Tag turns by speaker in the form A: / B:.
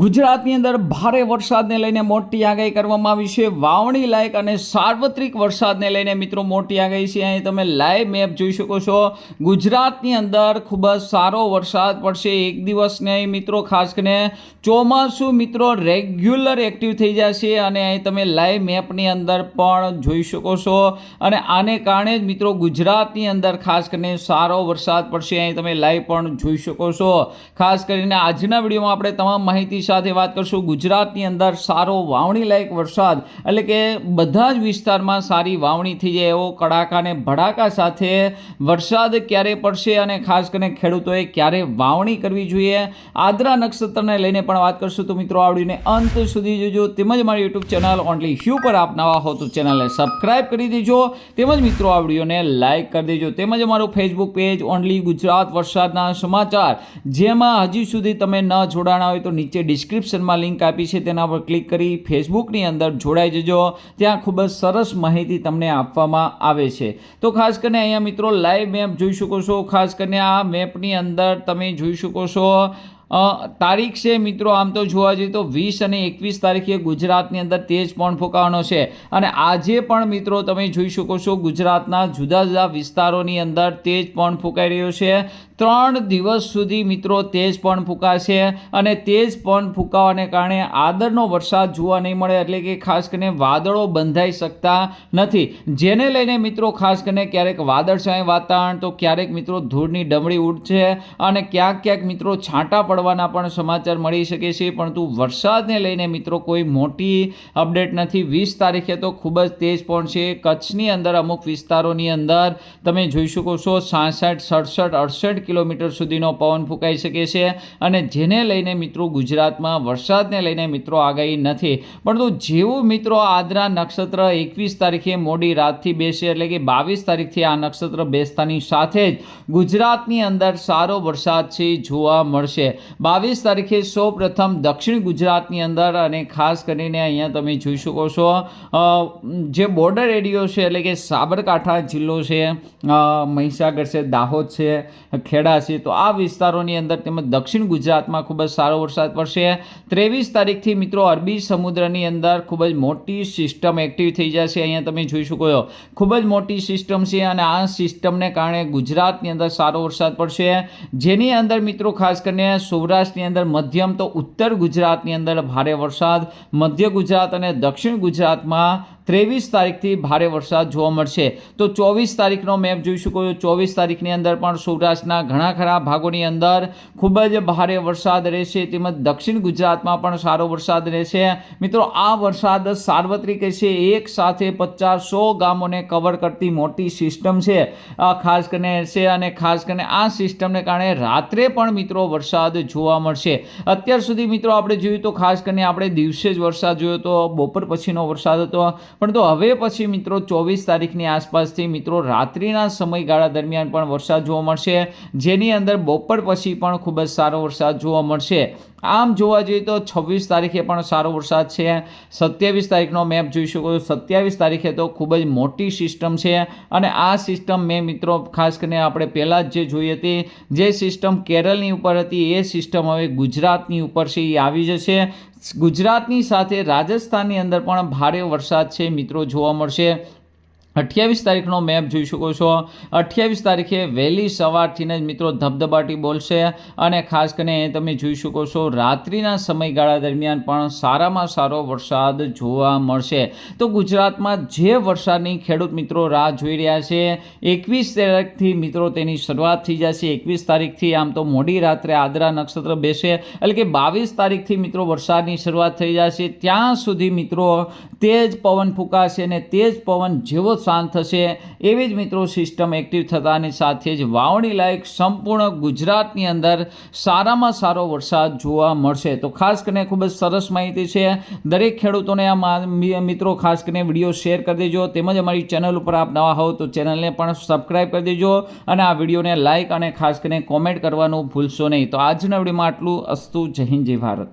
A: ગુજરાતની અંદર ભારે વરસાદને લઈને મોટી આગાહી કરવામાં આવી છે. વાવણી લાયક અને સાર્વત્રિક વરસાદને લઈને મિત્રો મોટી આગાહી છે. અહીં તમે લાઈવ મેપ જોઈ શકો છો. ગુજરાતની અંદર ખૂબ જ સારો વરસાદ પડશે. એક દિવસ નહીં મિત્રો, ખાસ કરીને ચોમાસું મિત્રો રેગ્યુલર એક્ટિવ થઈ જશે અને અહીં તમે લાઈવ મેપની અંદર પણ જોઈ શકો છો. અને આને કારણે જ મિત્રો ગુજરાતની અંદર ખાસ કરીને સારો વરસાદ પડશે. અહીં તમે લાઈવ પણ જોઈ શકો છો. ખાસ કરીને આજના વિડીયોમાં આપણે તમામ માહિતી સાથે વાત કરશું. ગુજરાતની અંદર સારો વાવણી લાયક વરસાદ એટલે કે બધા જ વિસ્તારમાં સારી વાવણી થઈ જાય એવો કડાકા અને ભડાકા સાથે વરસાદ ક્યારે પડશે અને ખાસ કરીને ખેડૂતોએ ક્યારે વાવણી કરવી જોઈએ આદ્રા નક્ષત્રને લઈને પણ વાત કરશું. તો મિત્રો આવડીને અંત સુધી જોજો. તેમજ મારી યુટ્યુબ ચેનલ ઓનલી હ્યુ પર આપ નવા હો તો ચેનલને સબસ્ક્રાઈબ કરી દેજો. તેમજ મિત્રો, આ વિડીયોને લાઇક કરી દેજો. તેમજ અમારું ફેસબુક પેજ ઓનલી ગુજરાત વરસાદના સમાચાર, જેમાં હજી સુધી તમે ન જોડાણા હોય તો નીચે ડિસ્ક્રિપ્શનમાં લિંક આપી છે, તેના પર ક્લિક કરી ફેસબુકની અંદર જોડાઈ જજો. ત્યાં ખૂબ જ સરસ માહિતી તમને આપવામાં આવે છે. તો ખાસ કરીને અહીંયા મિત્રો લાઈવ મેપ જોઈ શકો છો. ખાસ કરીને આ મેપની અંદર તમે જોઈ શકો છો તારીખ છે મિત્રો, આમ તો જોવા જઈએ તો વીસ અને એકવીસ તારીખે ગુજરાતની અંદર તેજ પણ ફૂંકાવાનો છે. અને આજે પણ મિત્રો તમે જોઈ શકો છો ગુજરાતના જુદા જુદા વિસ્તારોની અંદર તેજ પણ ફૂંકાઈ રહ્યો છે. ત્રણ દિવસ સુધી મિત્રો તેજ પણ ફૂંકાશે અને તેજ પણ ફૂંકાવાને કારણે આદરનો વરસાદ જોવા નહીં મળે એટલે કે ખાસ કરીને વાદળો બંધાઈ શકતા નથી. જેને લઈને મિત્રો ખાસ કરીને ક્યારેક વાદળછાય વાતાવરણ તો ક્યારેક મિત્રો ધૂળની ડમળી ઉડશે અને ક્યાંક ક્યાંક મિત્રો છાંટા પડવાના પણ સમાચાર મળી શકે છે, પરંતુ વરસાદને લઈને મિત્રો કોઈ મોટી અપડેટ નથી. વીસ તારીખે તો ખૂબ જ તેજ પણ છે. કચ્છની અંદર અમુક વિસ્તારોની અંદર તમે જોઈ શકો છો સાસઠ, સડસઠ, અડસઠ કિલોમીટર સુધીનો પવન ફૂંકાઈ શકે છે અને જેને લઈને મિત્રો ગુજરાતમાં વરસાદને લઈને મિત્રો આગાહી નથી. પરંતુ જેવું મિત્રો આદરા નક્ષત્ર એકવીસ તારીખે મોડી રાતથી બેસે એટલે કે બાવીસ તારીખથી આ નક્ષત્ર બેસતાની સાથે જ ગુજરાતની અંદર સારો વરસાદ છે જોવા મળશે. બાવીસ તારીખે સૌ પ્રથમ દક્ષિણ ગુજરાતની અંદર અને ખાસ કરીને અહીંયા તમે જોઈ શકો છો જે બોર્ડર એરિયો છે એટલે કે સાબરકાંઠા જિલ્લો છે મહીસાગર છે, દાહોદ છે ખેડા છે. તો આ વિસ્તારોની અંદર તેમજ દક્ષિણ ગુજરાતમાં ખૂબ જ સારો વરસાદ પડશે. ત્રેવીસ તારીખથી મિત્રો અરબી સમુદ્રની અંદર ખૂબ જ મોટી સિસ્ટમ એક્ટિવ થઈ જશે. અહીંયા તમે જોઈ શકો છો, ખૂબ જ મોટી સિસ્ટમ છે અને આ સિસ્ટમને કારણે ગુજરાતની અંદર સારો વરસાદ પડશે. જેની અંદર મિત્રો ખાસ કરીને સૌરાષ્ટ્રની અંદર મધ્યમ તો ઉત્તર ગુજરાતની અંદર ભારે વરસાદ, મધ્ય ગુજરાત અને દક્ષિણ ગુજરાતમાં ત્રેવીસ તારીખથી ભારે વરસાદ જોવા મળશે. તો ચોવીસ તારીખનો મેપ જોઈ શકો છો ચોવીસ તારીખની અંદર પણ સૌરાષ્ટ્રના ઘણા ખરા ભાગોની અંદર ખૂબ જ ભારે વરસાદ રહેશે. તેમજ દક્ષિણ ગુજરાતમાં પણ સારો વરસાદ રહેશે. મિત્રો, આ વરસાદ સાર્વત્રિક છે. એક સાથે પચાસ સો ગામોને કવર કરતી મોટી સિસ્ટમ છે. ખાસ કરીને છે અને ખાસ કરીને આ સિસ્ટમને કારણે રાત્રે પણ મિત્રો વરસાદ જોવા મળશે. અત્યાર સુધી મિત્રો આપણે જોયું તો ખાસ કરીને આપણે દિવસે જ વરસાદ જોયો તો બપોર પછીનો વરસાદ હતો. પરંતુ હવે પછી મિત્રો ચોવીસ તારીખની આસપાસથી મિત્રો રાત્રિના સમયગાળા દરમિયાન પણ વરસાદ જોવા મળશે. જેની અંદર બપોર પછી પણ ખૂબ જ સારો વરસાદ જોવા મળશે. આમ જોવા જઈએ તો છવ્વીસ તારીખે પણ સારો વરસાદ છે. સત્યાવીસ તારીખનો મેપ જોઈ શકો છો. સત્યાવીસ તારીખે તો ખૂબ જ મોટી સિસ્ટમ છે અને આ સિસ્ટમ મેં મિત્રો ખાસ કરીને આપણે પહેલાં જ જે જોઈ હતી, જે સિસ્ટમ કેરળની ઉપર હતી, એ સિસ્ટમ હવે ગુજરાતની ઉપર છે, એ આવી જશે. ગુજરાતની સાથે રાજસ્થાનની અંદર પણ ભારે વરસાદ છે. મિત્રો જોવા મળશે અઠ્યાવીસ તારીખનો મેપ જોઈ શકો છો. અઠ્યાવીસ તારીખે વહેલી સવારથી જ મિત્રો ધબધબાટી બોલશે અને ખાસ કરીને તમે જોઈ શકો છો રાત્રિના સમયગાળા દરમિયાન પણ સારામાં સારો વરસાદ જોવા મળશે. તો ગુજરાતમાં જે વરસાદની ખેડૂત મિત્રો રાહ જોઈ રહ્યા છે, એકવીસ તારીખથી મિત્રો તેની શરૂઆત થઈ જશે. એકવીસ તારીખથી આમ તો મોડી રાત્રે આદરા નક્ષત્ર બેસે, એટલે કે બાવીસ તારીખથી મિત્રો વરસાદની શરૂઆત થઈ જશે. ત્યાં સુધી મિત્રો તેજ પવન ફૂંકાશે અને તેજ પવન જેવો શાંત થશે. એવી જ મિત્રો સિસ્ટમ એક્ટિવ થતાની સાથે જ વાવણી લાયક સંપૂર્ણ ગુજરાતની અંદર સારામાં સારો વરસાદ જોવા મળશે. તો ખાસ કરીને ખૂબ જ સરસ માહિતી છે. દરેક ખેડૂતોને આ મિત્રો ખાસ કરીને વીડિયો શેર કરી દેજો. તેમજ અમારી ચેનલ ઉપર આપ નવા હોવ તો ચેનલને પણ સબસ્ક્રાઈબ કરી દેજો. અને આ વિડીયોને લાઇક અને ખાસ કરીને કોમેન્ટ કરવાનું ભૂલશો નહીં. તો આજના વિડીયોમાં આટલું. અસ્તુ જય હિન્દ, જય ભારત.